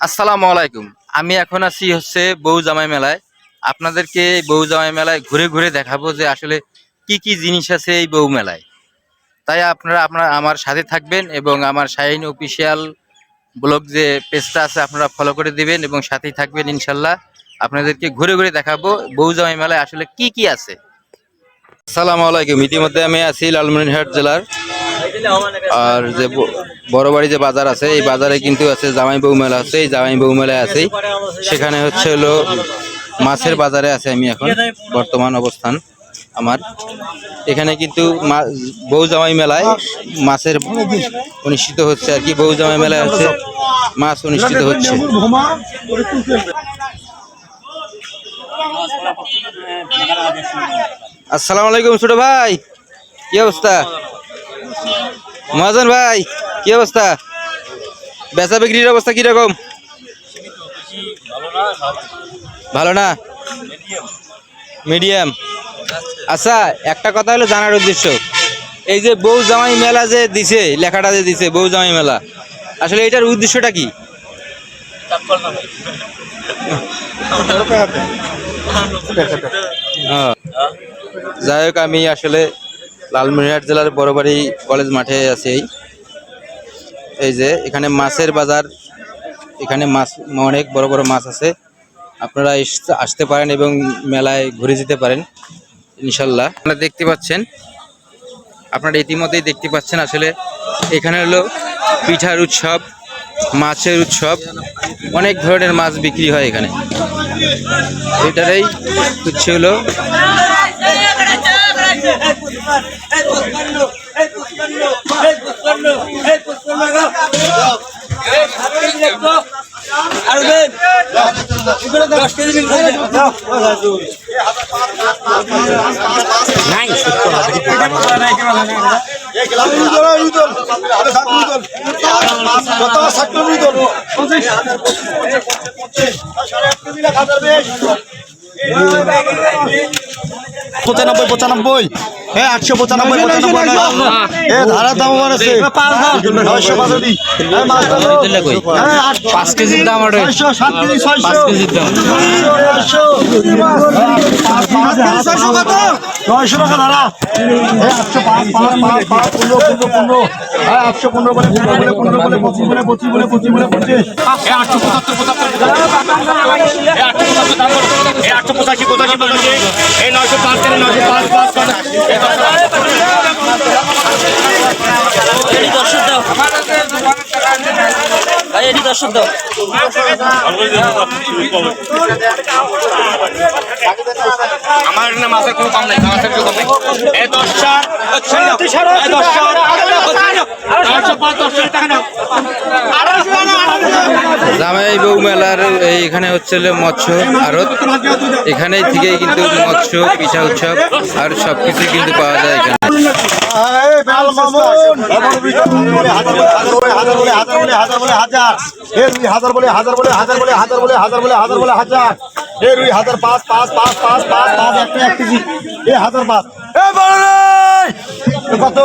আসসালামু আলাইকুম। আমি এখন আছি হচ্ছে বউ জামাই মেলায়। আপনাদেরকে এই বউ জামাই মেলায় ঘুরে ঘুরে দেখাবো যে আসলে কি কি জিনিস আছে এই বউ মেলায়। তাই আপনারা আপনারা আমার সাথে থাকবেন এবং আমার শাহিন অফিসিয়াল ব্লগ যে পেজটা আছে আপনারা ফলো করে দিবেন এবং সাথেই থাকবেন ইনশাল্লাহ। আপনাদেরকে ঘুরে ঘুরে দেখাবো বউ জামাই মেলায় আসলে কি কি আছে। আসসালামু আলাইকুম। ইতিমধ্যে আমি আছি লালমনিরহাট জেলার আর যে বড় বাড়ি যে বাজার আছে এই বাজারে কিন্তু আছে জামাই বউ মেলা আছে এই জামাই বউ মেলায় আছে। সেখানে হচ্ছে হলো মাছের বাজারে আছে আমি এখন বর্তমান অবস্থান আমার। এখানে কিন্তু বউ জামাই মেলায় মাছের অনুষ্ঠিত হচ্ছে আর কি বউ জামাই মেলায় হচ্ছে মাছ অনুষ্ঠিত হচ্ছে। আসসালামু আলাইকুম ছোট ভাই কি অবস্থা? মহাজন ভাই কি অবস্থা? বেচা বিক্রির অবস্থা কীরকম? ভালো না? মিডিয়াম। আচ্ছা একটা কথা হলো জানার উদ্দেশ্য। এই যে বউ জামাই মেলা যে দিছে লেখাটা যে দিছে বউ জামাই মেলা আসলে এটার উদ্দেশ্যটা কি? যাই হোক আমি আসলে লালমনিরহাট জেলার বড়বাড়ি কলেজ মাঠে আছি। এই। এই যে, এখানে মাছের বাজার। এখানে মাছ, অনেক বড় বড় মাছ আছে। আপনারা আসতে পারেন এবং মেলায় ঘুরে যেতে পারেন, ইনশাল্লাহ। আপনারা দেখতে পাচ্ছেন, আপনারা ইতিমধ্যেই দেখতে পাচ্ছেন আসলে এখানে হলো পিঠার উৎসব, মাছের উৎসব। অনেক ধরনের মাছ বিক্রি হয় এখানে। এটারই হচ্ছে হলো এক পুষ্পান এক পুষ্পান্ন এক পুষ্পান্ন এক পুষ্পান্ন এক আর দেন এগুলো দশ কেজি বিল নাই পঁচিশ পঁচানব্বই পঁচানব্বই। হ্যাঁ আটশো পঁচানব্বই পঁচানব্বই এ ধারার দাম আমার আছে। নয়শো? পাঁচ কেজির দাম ওটা। ছয়শো সাত কেজি ছয়শো। পাঁচ কেজির দাম। নয়শো। ছয়শো কত? নয়শো টাকা ধারা। আটশো পাঁচ পাঁচ পাঁচ পাঁচ পনেরো পনেরো পনেরো। হ্যাঁ আটশো পনেরো বলে পনেরো বলে পনেরো বলে পঁচিশ বলে পঁচিশ বলে পঁচিশ বলে পঁচিশ। আটশো পঁচাশি পঁচাশি পঁচাশি এই নয়শো পাঁচ করে নয়শো পাঁচ পাঁচ পাঁচ আমার এখানে মাছের কোনো কম নাই মাছের কোনো কম নাই এই দশ চার এই দশ টাকা নাও জামাই বউ মেলার এই এখানে হচ্ছে মৎস্য আড়ত এখানে থেকে কিন্তু মৎস্য, পিঠা উৎসব আর সব কিছু কিন্তু পাওয়া যায় এখানে হাজার বলে হাজার বলে হাজার বলে হাজার বলে হাজার বলে হাজার বলে হাজার রুই হাজার পাঁচ পাঁচ পাঁচ পাঁচ পাঁচ পাঁচ কেজি এ হাজার পাঁচ কত?